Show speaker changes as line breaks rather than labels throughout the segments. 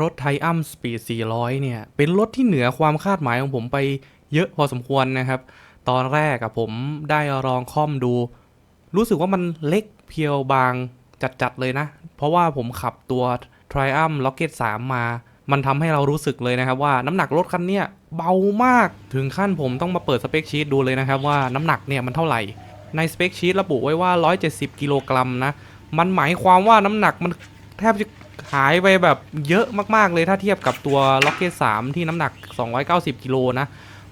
รถไทอัมสปีด 400 เนี่ย เป็นรถที่เหนือความคาดหมายของผมไปเยอะพอสมควรนะครับ ตอนแรกอะผมได้ลองค่อมดู รู้สึกว่ามันเล็กเพียวบางจัดๆเลยนะ เพราะว่าผมขับตัว Triumph Rocket 3 มา มันทำให้เรารู้สึกเลยนะครับว่าน้ำหนักรถคันเนี้ยเบามาก ถึงขั้นผมต้องมาเปิดสเปคชีตดูเลยนะครับว่าน้ำหนักเนี่ยมันเท่าไหร่ ในสเปคชีตระบุไว้ว่า 170 กิโลกรัมนะ มันหมายความว่าน้ำหนักมันแทบจะ หายไปแบบเยอะมากๆเลยถ้าเทียบกับตัว Rocket 3ที่น้ำหนัก 290กิโลนะ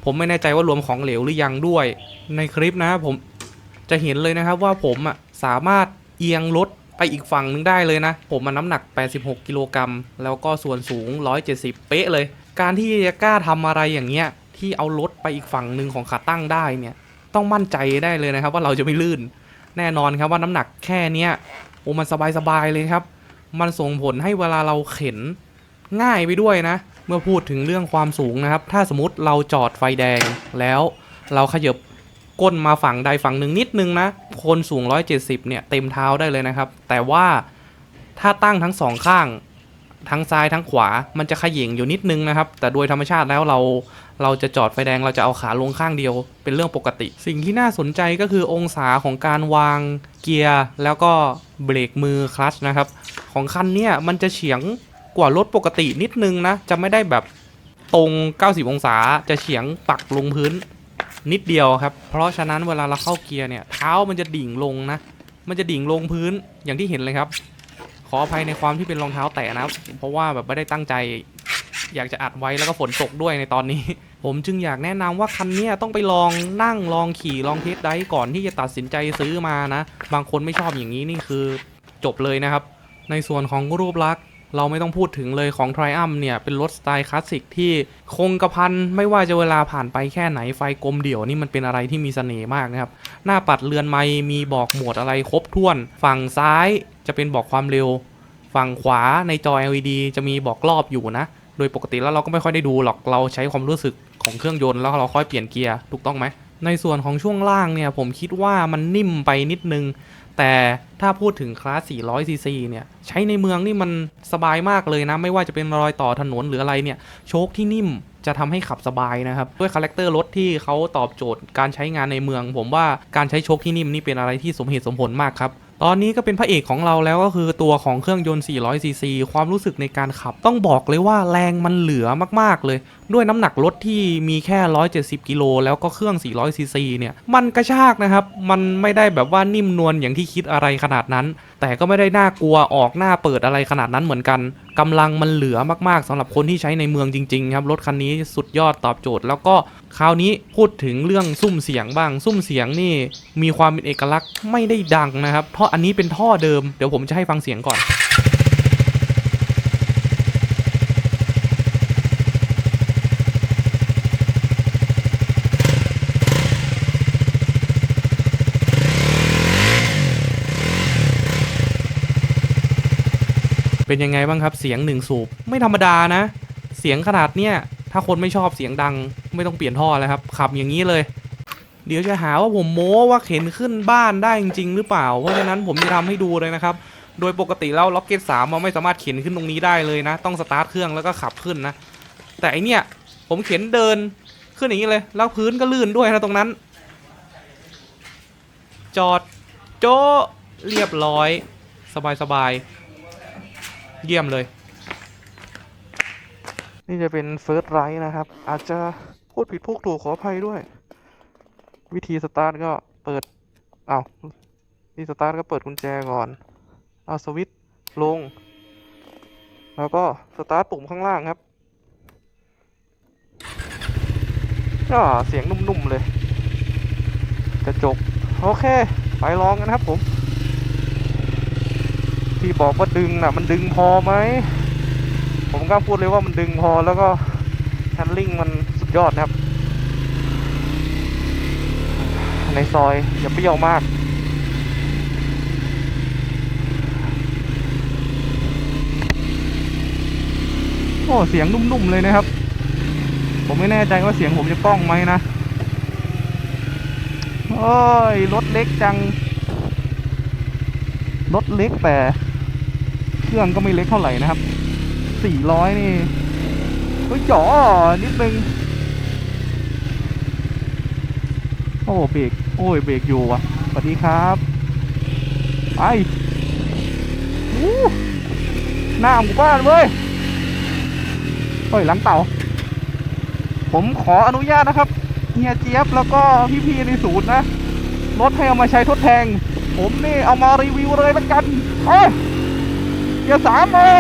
ผมไม่แน่ใจว่ารวมของเหลวหรือยังด้วย ในคลิปนะผมจะเห็นเลยนะครับว่าผมอะสามารถเอียงรถไปอีกฝั่งนึงได้เลยนะ ผมมันน้ำหนัก 86 กิโลกรัม แล้วก็ส่วนสูง 170 เป๊ะเลย การที่จะกล้าทำอะไรอย่างเงี้ย ที่เอารถไปอีกฝั่งหนึ่งของขาตั้งได้เนี่ย ต้องมั่นใจได้เลยนะครับว่าเราจะไม่ลื่น แน่นอนครับว่าน้ำหนักแค่เนี้ย โอ้มันสบายๆเลยครับ มันส่งผลให้เวลาเราเข็นง่ายไปด้วยนะ เมื่อพูดถึงเรื่องความสูงนะครับ ถ้าสมมติเราจอดไฟแดงแล้วเราขยับก้นมาฝั่งใดฝั่งหนึ่งนิดนึงนะ คนสูง 170 เนี่ยเต็มเท้าได้เลยนะครับ แต่ว่าถ้าตั้งทั้งสองข้าง ทั้งซ้ายทั้งขวา มันจะขย่งอยู่นิดนึงนะครับ แต่โดยธรรมชาติแล้วเรา เราจะจอดไฟแดงเราจะเอาขาลงข้างเดียว เป็นเรื่องปกติ สิ่งที่น่าสนใจก็คือองศาของการวางเกียร์ แล้วก็เบรกมือคลัชนะครับ ของคันเนี้ยมันจะเฉียงกว่ารถปกตินิดนึงนะ จะไม่ได้แบบตรง 90 องศา จะเฉียงปักลงพื้นนิดเดียวครับ เพราะฉะนั้นเวลาเราเข้าเกียร์เนี่ย เท้ามันจะดิ่งลงนะ มันจะดิ่งลงพื้นอย่างที่เห็นเลยครับ ขออภัยในความที่เป็นรองเท้าแตะนะครับ เพราะว่าแบบไม่ได้ตั้งใจ อยากจะอัดไว้แล้วก็ฝนตกด้วยในตอนนี้ ผมจึงอยากแนะนำว่าคันนี้ต้องไปลองนั่งลองขี่ลองเทสได้ก่อนที่จะตัดสินใจซื้อมานะ บางคนไม่ชอบอย่างนี้นี่คือจบเลยนะครับ ในส่วนของรูปลักษณ์ เราไม่ต้องพูดถึงเลยของ Triumph เนี่ย เป็นรถสไตล์คลาสสิกที่คงกระพันไม่ว่าจะเวลาผ่านไปแค่ไหนไฟกลมเดี่ยวนี่มันเป็นอะไรที่มีเสน่ห์มากนะครับ หน้าปัดเรือนไม้มีบอกหมวดอะไรครบถ้วน ฝั่งซ้ายจะเป็นบอกความเร็ว ฝั่งขวาในจอ LED จะมีบอกรอบอยู่นะ โดยปกติแล้วเราก็ไม่ค่อยได้ดูหรอกเราใช้ความรู้สึกของเครื่องยนต์แล้วเราค่อยเปลี่ยนเกียร์ถูกต้องไหมในส่วนของช่วงล่างเนี่ยผมคิดว่ามันนิ่มไปนิดนึง แต่ถ้าพูดถึงคลาส 400 ซีซีเนี่ย ใช้ในเมืองนี่มันสบายมากเลยนะ ไม่ว่าจะเป็นรอยต่อถนนหรืออะไรเนี่ย โชคที่นิ่มจะทำให้ขับสบายนะครับ ด้วยคาแรคเตอร์รถที่เขาตอบโจทย์การใช้งานในเมือง ผมว่าการใช้โชคที่นิ่มนี่เป็นอะไรที่สมเหตุสมผลมากครับ ตอนนี้ก็เป็นพระเอกของเราแล้วก็คือตัวของเครื่องยนต์ 400 ซีซี ความรู้สึกในการขับ ต้องบอกเลยว่าแรงมันเหลือมากๆเลย ด้วยน้ำหนักรถที่มีแค่ 170 กิโลแล้วก็เครื่อง 400 ซีซีเนี่ย มันกระชากนะครับ มันไม่ได้แบบว่านิ่มนวลอย่างที่คิดอะไรขนาดนั้น แต่ก็ไม่ได้น่ากลัวออกหน้าเปิดอะไรขนาดนั้นเหมือนกัน กำลังมันเหลือมากๆสำหรับคนที่ใช้ในเมืองจริง ๆ ครับ รถคันนี้สุดยอดตอบโจทย์ แล้วก็คราวนี้พูดถึงเรื่องซุ้มเสียงบ้าง ซุ้มเสียงนี่มีความเป็นเอกลักษณ์ไม่ได้ดังนะครับเพราะอันนี้เป็นท่อเดิมเดี๋ยวผมจะให้ฟังเสียงก่อน เป็นยังไงบ้างครับ เสียงหนึ่งสูบไม่ธรรมดานะ เสียงขนาดเนี้ยถ้าคนไม่ชอบเสียงดังไม่ต้องเปลี่ยนท่อแล้วครับ ขับอย่างนี้เลย เดี๋ยวจะหาว่าผมโม้ว่าเข็นขึ้นบ้านได้จริงหรือเปล่า เพราะฉะนั้นผมจะทำให้ดูเลยนะครับ โดยปกติแล้วล็อกเก็ตสามมันไม่สามารถเข็นขึ้นตรงนี้ได้เลยนะ ต้องสตาร์ทเครื่องแล้วก็ขับขึ้นนะ แต่อันเนี้ยผมเข็นเดินขึ้นอย่างนี้เลย แล้วพื้นก็ลื่นด้วยนะตรงนั้น จอดโจเรียบร้อย สบายๆ เยี่ยมเลย นี่จะเป็นเฟิร์สไรท์นะครับ อาจจะพูดผิดพูดถูกขออภัยด้วย วิธีสตาร์ทก็เปิดเอา้าที่สตาร์ทก็เปิดกุญแจก่อน เอาสวิตช์ลง แล้วก็สตาร์ทปุ่มข้างล่างครับก็เสียงนุ่มๆเลย กระจก โอเค ไปลองกันครับผม ที่บอกว่าดึงน่ะ มันดึงพอไหม ผมกล้าพูดเลยว่ามันดึงพอแล้วก็แฮนลิ่งมันสุดยอดนะครับ ในซอยอย่าเปรี้ยวมากโอ้เสียงนุ่มๆเลยนะครับ ผมไม่แน่ใจว่าเสียงผมจะกล้องไหมนะโอ้ยรถเล็กจัง รถเล็กแต่ เครื่องก็ไม่เล็กเท่าไหร่นะครับ400นี่เฮ้ยจ๋อนิดนึงโอ้เบรกโอ้ยเบรกอยู่อะสวัสดีครับไปหน้าหมู่บ้านเว้ยเฮ้ยหลังเต่า ผมขออนุญาตนะครับเฮียเจี๊ยบแล้วก็พี่ๆในศูนย์นะรถให้เอามาใช้ทดแทนผมนี่เอามารีวิวเลยละกันเอ้ย กียร์สามโอ้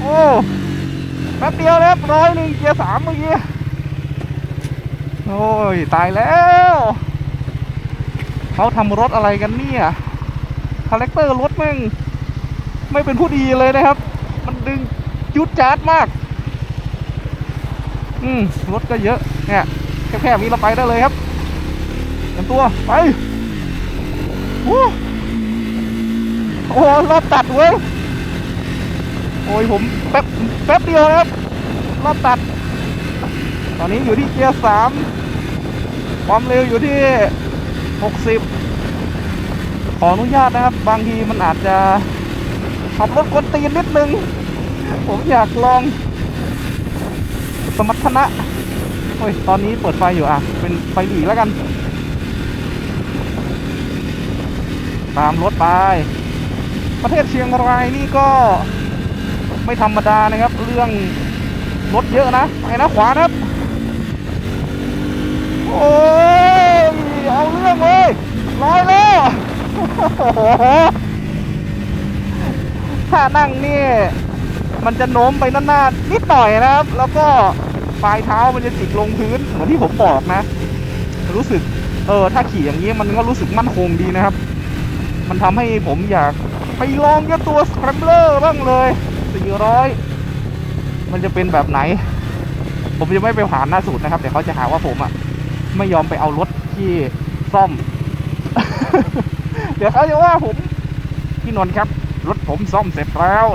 โอ้แป๊บเดียวนะครับร้อยหนึ่งเกียร์สามเมื่อกี้โอ้ยตายแล้วเขาทำรถอะไรกันเนี่ยคาแรคเตอร์รถม่งไม่เป็นผู้ดีเลยนะครับ มันดึงยุดจาดมาก อืมรถก็เยอะเนี่ยแคบๆนี้เราไปได้เลยครับเตรียมตัวไป โอ้รอบตัดเว้ยโอ้ยผมแป๊บแป๊บเดียวครับรอบตัด ตอนนี้อยู่ที่เกียร์สามความเร็วอยู่ที่หกสิบขออนุญาตนะครับ บางทีมันอาจจะขับรถกวนตีนนิดนึง ผมอยากลอง สมรรถนะโอ้ย ตอนนี้เปิดไฟอยู่อะ เป็นไฟหลีแล้วกัน ตามรถไป ประเทศเชียงรายนี่ก็ไม่ธรรมดานะครับ เรื่องรถเยอะนะไปนะขวานะครับ โอ้ยเอาเรื่องเลยร้อยแล้วถ้านั่งนี่มันจะโน้มไปหน้าๆนิดหน่อยนะครับ แล้วก็ปลายเท้ามันจะจิกลงพื้นเหมือนที่ผมบอกนะ รู้สึก เออ ถ้าขี่อย่างนี้มันก็รู้สึกมั่นคงดีนะครับ มันทำให้ผมอยาก ไปลองกับตัวสครัมเบอร์บ้างเลย 400 มันจะเป็นแบบไหน ผมจะไม่ไปผ่านหน้าสูตรนะครับ เดี๋ยวเขาจะหาว่าผมอะ ไม่ยอมไปเอารถที่ซ่อม เดี๋ยวเขาจะว่าผมพี่นนท์ครับ รถผมซ่อมเสร็จแล้ว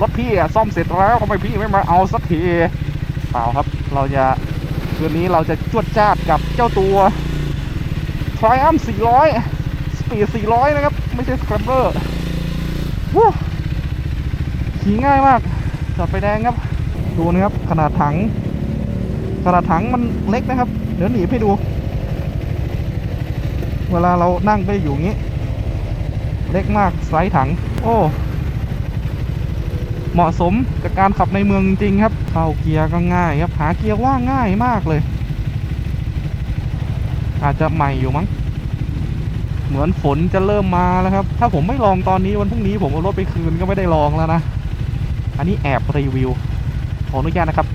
รถพี่อะซ่อมเสร็จแล้วทำไมพี่ไม่มาเอาสักทีเปล่าครับ เราจะคืนนี้เราจะจวดจ้าดกับเจ้าตัว Triumph 400 Speed 400 นะครับ ไม่ใช่ Scrambler ขี่ง่ายมากจอดไฟแดงครับ ดูนะครับ ขนาดถัง ขนาดถังมันเล็กนะครับ เดี๋ยวหนีให้ดู เวลาเรานั่งไปอยู่งี้ เล็กมากไซส์ถัง โอ้ เหมาะสมกับการขับในเมืองจริงครับ เข้าเกียร์ก็ง่ายครับ หาเกียร์ว่างง่ายมากเลย อาจจะใหม่อยู่มั้ง เหมือนฝนจะเริ่มมาแล้วครับ ถ้าผมไม่ลองตอนนี้วันพรุ่งนี้ผมเอารถไปคืนก็ไม่ได้ลองแล้วนะ อันนี้แอบรีวิว ขออนุญาตนะครับ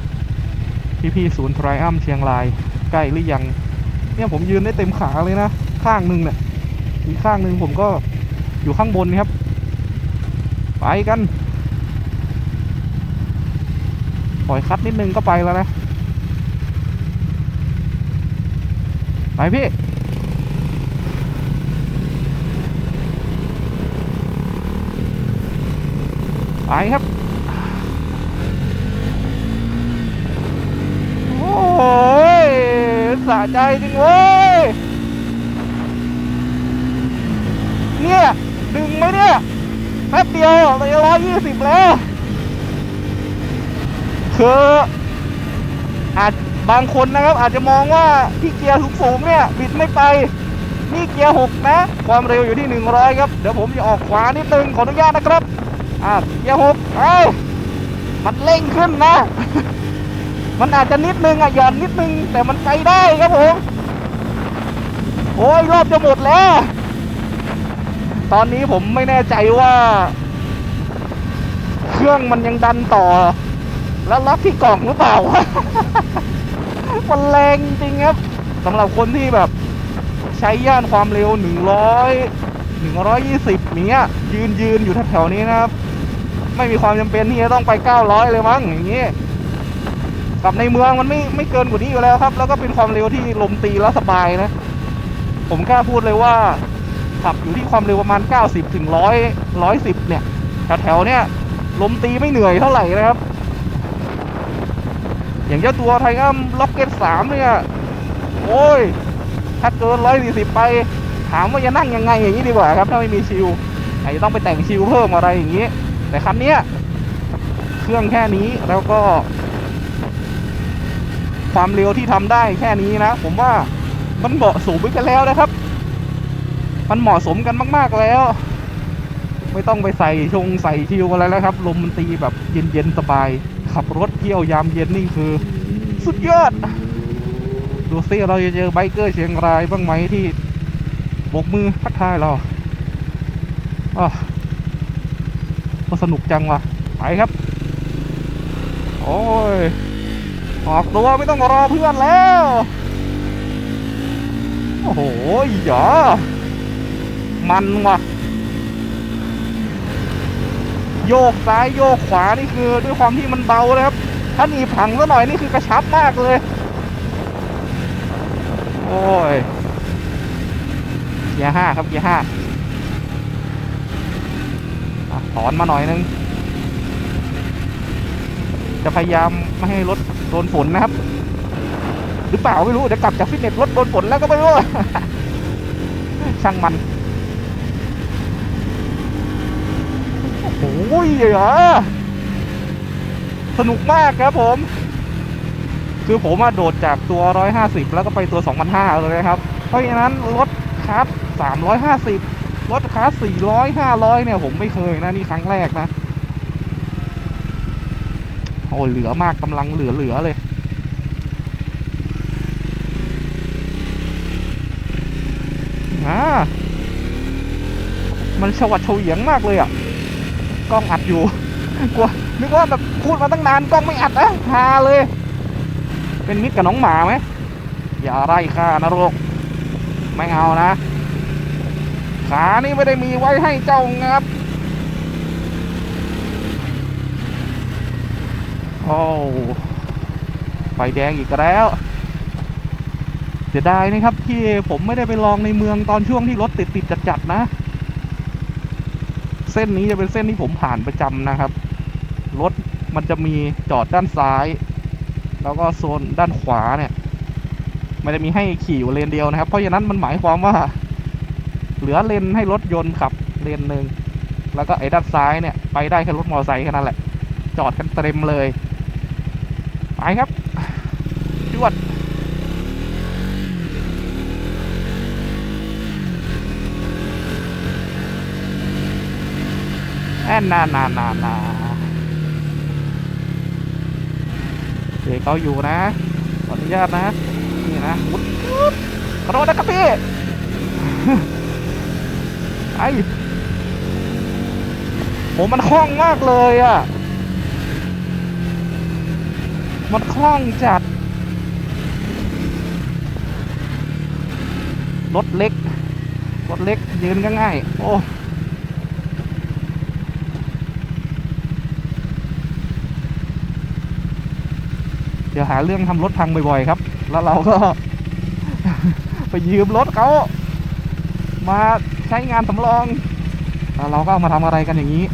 พี่ๆศูนย์ไทรอัมเชียงราย ใกล้หรือยัง เนี่ยผมยืนได้เต็มขาเลยนะ ข้างหนึ่งเนี่ยอีกข้างหนึ่งผมก็อยู่ข้างบนครับ ไปกัน ปล่อยคัดนิดนึงก็ไปแล้วนะ ไปพี่ ไปครับ โอ้ยสะใจจริงเว้ย เนี่ย ดึงไหมเนี่ยแป๊บเดียวเราจะร้อยยี่สิบแล้วคืออาจบางคนนะครับ อาจจะมองว่าที่เกียร์สูงๆเนี่ยบิดไม่ไปนี่เกียร์หกนะ ความเร็วอยู่ที่หนึ่งร้อยครับ เดี๋ยวผมจะออกขวานิดนึงขออนุญาตนะครับ อ่าเกียร์หกเอ้ยมันเร่งขึ้นนะ มันอาจจะนิดนึงอะหย่อนนิดนึง แต่มันไปได้ครับผมโอ้ยรอบจะหมดแล้ว ตอนนี้ผมไม่แน่ใจว่า เครื่องมันยังดันต่อ แล้วล็อกที่กล่องหรือเปล่ามันแรงจริงครับสำหรับคนที่แบบ ใช้ย่านความเร็ว 100 120เนี้ยยืนยืนอยู่แถวๆนี้นะครับ ไม่มีความจำเป็นที่จะต้องไป900เลยมั้งอย่างนี้กับในเมืองมันไม่ไม่เกินกว่านี้อยู่แล้วครับ แล้วก็เป็นความเร็วที่ลมตีแล้วสบายนะ ผมกล้าพูดเลยว่า ขับอยู่ที่ความเร็วประมาณ 90ถึง100 110 เนี่ยแถวๆเนี่ยลมตีไม่เหนื่อยเท่าไหร่นะครับ อย่างเจ้าตัวไทอัมล็อกเก็ตสามเนี่ย โอ้ย ถ้าเกิน 140 ไป ถามว่าจะนั่งยังไงอย่างนี้ดีกว่าครับ ถ้าไม่มีชิลอาจจะต้องไปแต่งชิลเพิ่มอะไรอย่างนี้ แต่คันเนี้ยคือรื่องแค่นี้แล้วก็ ความเร็วที่ทำได้แค่นี้นะ ผมว่ามันเหมาะสมกันแล้วนะครับ มันเหมาะสมกันมาก ๆแล้ว ไม่ต้องไปใส่ชงใส่ชิวอะไรแล้วครับ ลมมันตีแบบเย็นๆสบาย ขับรถเที่ยวยามเย็นนี่คือ สุดยอด ดูซิเราจะเจอไบเกอร์เชียงรายบ้างไหมที่โบกมือทักทายเราอ๋อ ก็สนุกจังว่ะไปครับ โอ้ย ออกตัวไม่ต้องรอเพื่อนแล้ว โอ้โหหยอมันว่ะ โยกซ้ายโยกขวานี่คือด้วยความที่มันเบาเลยครับ ถ้าหนีบถังซะหน่อยนี่คือกระชับมากเลย โอ้ยเกียร์ห้าครับเกียร์ห้า ถอนมาหน่อยนึง จะพยายามไม่ให้รถโดนฝนนะครับ หรือเปล่าไม่รู้เดี๋ยวกลับจากฟิตเนสรถโดนฝนแล้วก็ไม่รู้ ช่างมันโอ้ยเหรอสนุกมากครับผม คือผมอะโดดจากตัว 150 แล้วก็ไปตัว 2,500 เลยนะครับ เพราะฉะนั้นรถคัส350 รถคัส400 500เนี่ยผมไม่เคยนะนี่ครั้งแรกนะ โอ้ยเหลือมากกำลังเหลือเหลือเลยอ่ามันชวัดเฉวียงมากเลยอะ กล้องอัดอยู่กลัวนึกว่าแบบพูดมาตั้งนานกล้องไม่อัดนะฮาเลย เป็นมิตรกับน้องหมาไหมอย่าไล่ข้านะโรก ไม่เอานะ ขานี่ไม่ได้มีไว้ให้เจ้างับ โอ้ไฟแดงอีกแล้วเสียดายนะครับที่ผมไม่ได้ไปลองในเมืองตอนช่วงที่รถติดติดจัดๆนะ เส้นนี้จะเป็นเส้นที่ผมผ่านประจำนะครับ รถมันจะมีจอดด้านซ้าย แล้วก็โซนด้านขวาเนี่ย มันจะมีให้ขี่อยู่เลนเดียวนะครับ เพราะฉะนั้นมันหมายความว่า เหลือเลนให้รถยนต์ขับเลนหนึ่งแล้วก็ไอ้ด้านซ้ายเนี่ยไปได้แค่รถมอเตอร์ไซค์แค่นั้นแหละ จอดกันเต็มเลยไปครับจวดแอนนานานานาเด็กเขาอยู่นะขออนุญาตนะ นี่นะวุดวุดขอโทษนะครับพี่ ผมมันคล่องมากเลยอะ มันคล่องจัด รถเล็ก รถเล็กยืนก็ง่าย โอ้เดี๋ยวหาเรื่องทำรถพังบ่อยๆครับ แล้วเราก็ ไปยืมรถเขา มาใช้งานสำรองเราก็เอามาทำอะไรกันอย่างนี้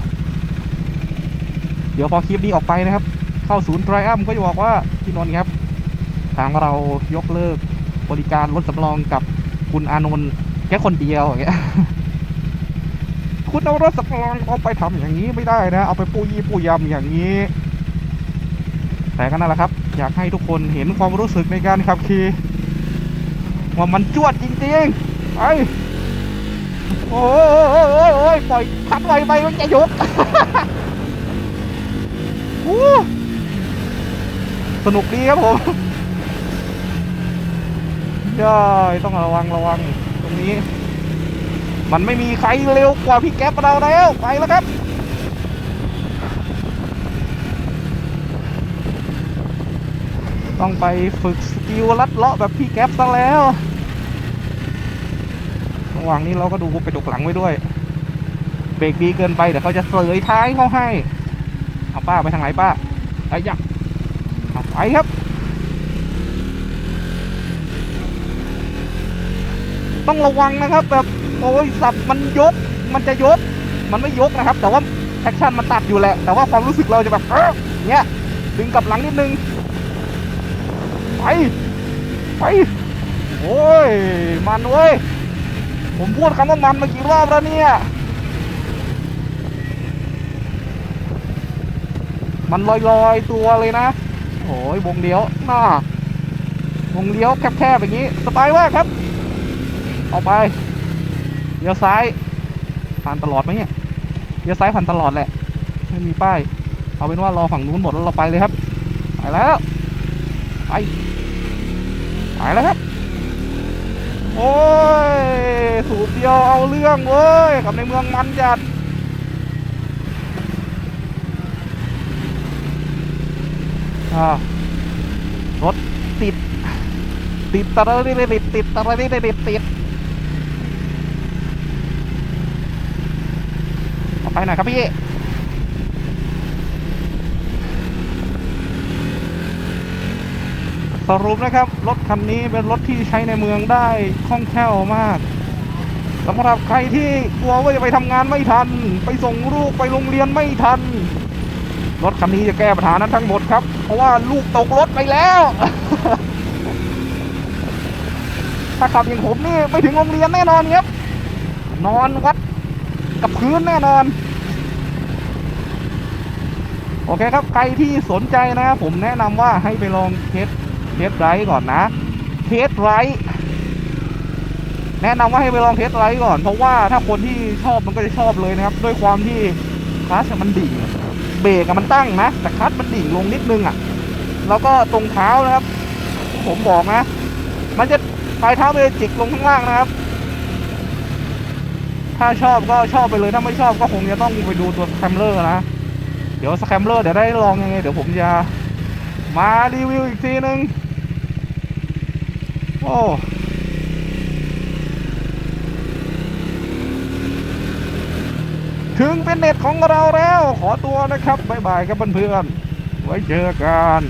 เดี๋ยวพอคลิปนี้ออกไปนะครับ เข้าศูนย์ไทรอัมก็จะบอกว่าพี่นนท์ครับ ทางเรายกเลิกบริการรถสำรองกับคุณอานนท์แค่คนเดียวอย่างเงี้ยคุณเอารถสำรองเอาไปทำอย่างนี้ไม่ได้นะ เอาไปปูยี่ปูยำอย่างนี้ แต่ก็นั่นแหละครับ อยากให้ทุกคนเห็นความรู้สึกในการขับขี่ว่ามันจวดจริงๆไอ้ โอ้ยโอ้ยปล่อยพัดไวไปมันจะยุบอู้สนุกดีครับผมย่อยต้องระวังระวังตรงนี้ มันไม่มีใครเร็วกว่าพี่แก๊ปเราแล้วไปแล้วครับต้องไปฝึกสกิลลัดเลาะแบบพี่แก๊ปซะแล้ว ว่างนี้เราก็ดูกระจกหลังไว้ด้วย เบรกดีเกินไปเดี๋ยวเขาจะเสยท้ายเขาให้ เอาป้าไปทางไหนป้าไปยักเอาไปครับต้องระวังนะครับแบบโอ้ยสับมันยก มันจะยก มันไม่ยกนะครับ แต่ว่าแท็กชั่นมันตัดอยู่แหละ แต่ว่าความรู้สึกเราจะแบบเออเนี้ยดึงกลับหลังนิดนึง ไป ไป โอ้ย มันเว้ย ผมพูดคำว่ามันมากี่รอบแล้วเนี่ย มันลอยๆตัวเลยนะโอ้ยวงเลี้ยวหน้าวงเลี้ยวแคบๆอย่างนี้สบายมากครับออกไปเลี้ยวซ้าย ผ่านตลอดไหมเนี่ยเลี้ยวซ้ายผ่านตลอดแหละ ไม่มีป้าย เอาเป็นว่ารอฝั่งนู้นหมดแล้วเราไปเลยครับ ไปแล้ว ไป ไปแล้วครับ โอ้ย สูบเดียวเอาเรื่องเว้ยกับในเมืองมันจัดอ่ารถติด ติดตะระดิติดติดตะระดิติดติดเอาไปหน่อยครับพี่ สรุปนะครับ รถคันนี้เป็นรถที่ใช้ในเมืองได้คล่องแคล่วมากสำหรับใครที่กลัวว่าจะไปทำงานไม่ทัน ไปส่งลูกไปโรงเรียนไม่ทัน รถคันนี้จะแก้ปัญหานั้นทั้งหมดครับ เพราะว่าลูกตกรถไปแล้ว ถ้าขับอย่างผมนี่ไม่ถึงโรงเรียนแน่นอนครับ นอนวัดกับพื้นแน่นอน โอเคครับใครที่สนใจนะครับผมแนะนำว่าให้ไปลองเทส เทสไรด์ก่อนนะ เทสไรด์แนะนำว่าให้ไปลองเทสไรด์ก่อน เพราะว่าถ้าคนที่ชอบมันก็จะชอบเลยนะครับ ด้วยความที่คลัชมันดิ่งเบรกมันตั้งนะ แต่คลัชมันดิ่งลงนิดนึงอะแล้วก็ตรงเท้านะครับ ผมบอกนะ มันจะปลายเท้ามันจะจิกลงข้างล่างนะครับถ้าชอบก็ชอบไปเลยถ้าไม่ชอบก็คงจะต้องไปดูตัวแคมเลอร์นะ เดี๋ยวสแคมเลอร์เดี๋ยวได้ลองยังไง เดี๋ยวผมจะมารีวิวอีกทีนึง โอ้ถึงเป็นเน็ตของเราแล้ว ขอตัวนะครับ บ๊ายบายครับเพื่อนๆไว้เจอกัน